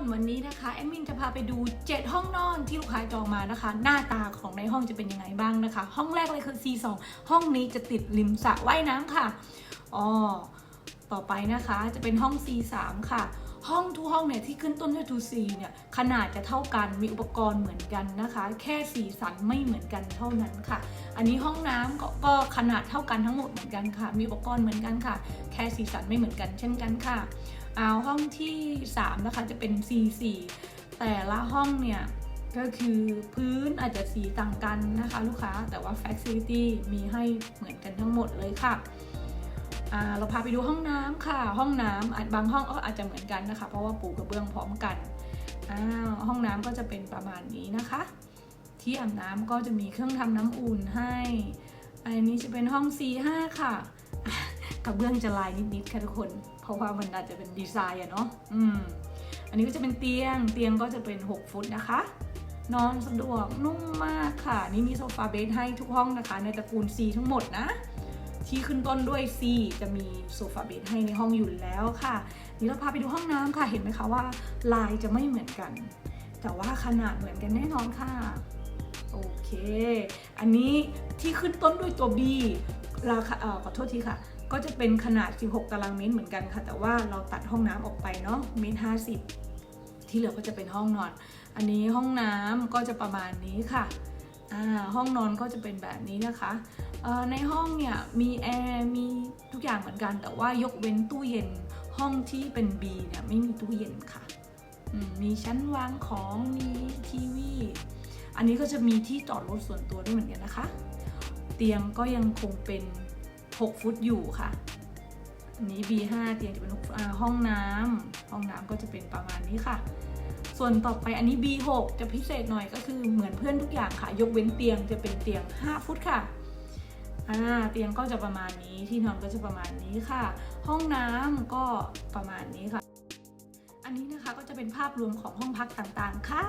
นวันนี้นะคะแอดมินจะพาไปดู 7 ห้องนอนที่ลูกค้าจองมานะคะ หน้าตาของในห้องจะเป็นยังไงบ้างนะคะ ห้องแรกเลยคือ C2 ห้องนี้จะติดริมสระว่ายน้ำค่ะอ๋อ ต่อไปนะคะจะเป็นห้อง C3 ค่ะ ห้องทุกห้องเนี่ยที่ขึ้นต้นด้วย 2C เนี่ยขนาดจะเท่ากันมีอุปกรณ์เหมือนกันนะคะ แค่สีสันไม่เหมือนกันเท่านั้นค่ะ อันนี้ห้องน้ำกก็ขนาดเท่ากันทั้งหมดเหมือนกันค่ะ มีอุปกรณ์เหมือนกันค่ะ แค่สีสันไม่เหมือนกันเช่นกันค่ะเอาห้องที่3นะคะจะเป็น C4 แต่ละห้องเนี่ยก็คือพื้นอาจจะสีต่างกันนะคะ ลูกค้าแต่ว่า Facility มีให้เหมือนกันทั้งหมดเลยค่ะ เราพาไปดูห้องน้ำค่ะ ห้องน้ำอาบางห้องก็อาจจะเหมือนกันนะคะ เพราะว่าปูกระเบื้องพร้อมกันห้องน้ำก็จะเป็นประมาณนี้นะคะ ที่อาบน้ำก็จะมีเครื่องทำน้ำอุ่นให้ อันนี้จะเป็นห้อง C5 ค่ะอะกระเบื้องจะลายนิดๆค่ะทุกคน เพราะว่ามันอาจจะเป็นดีไซน์อะเนาะอืมอันนี้ก็จะเป็นเตียงเตียงก็จะเป็น 6 ฟุตนะคะ นอนสะดวกนุ่มมากค่ะ นี่มีโซฟาเบดให้ทุกห้องนะคะ ในตระกูล C ทั้งหมดนะ ที่ขึ้นต้นด้วย C จะมีโซฟาเบดให้ในห้องอยู่แล้วค่ะ นี่เราพาไปดูห้องน้ำค่ะ เห็นไหมคะว่าลายจะไม่เหมือนกัน แต่ว่าขนาดเหมือนกันแน่นอนค่ะ โอเค อันนี้ที่ขึ้นต้นด้วยตัว B ราคาขอโทษทีค่ะ ก็จะเป็นขนาด 16 ตารางเมตรเหมือนกันค่ะ แต่ว่าเราตัดห้องน้ำออกไปเนาะ เมตรห้าสิบที่เหลือก็จะเป็นห้องนอน อันนี้ห้องน้ำก็จะประมาณนี้ค่ะ ห้องนอนก็จะเป็นแบบนี้นะคะ ในห้องเนี่ยมีแอร์มีทุกอย่างเหมือนกัน แต่ว่ายกเว้นตู้เย็นห้องที่เป็น B เนี่ยไม่มีตู้เย็นค่ะ มีชั้นวางของมีทีวี อันนี้ก็จะมีที่จอดรถส่วนตัวด้วยเหมือนกันนะคะ เตียงก็ยังคงเป็น 6 ฟุตอยู่ค่ะอันนี้ B5 เตียงจะเป็นห้องน้ำห้องน้ำก็จะเป็นประมาณนี้ค่ะ ส่วนต่อไปอันนี้ B6 จะพิเศษหน่อยก็คือเหมือนเพื่อนทุกอย่างค่ะ ยกเว้นเตียงจะเป็นเตียง 5 ฟุตค่ะ อ่าเตียงก็จะประมาณนี้ที่นอนก็จะประมาณนี้ค่ะ ห้องน้ำก็ประมาณนี้ค่ะ อันนี้นะคะก็จะเป็นภาพรวมของห้องพักต่างๆค่ะ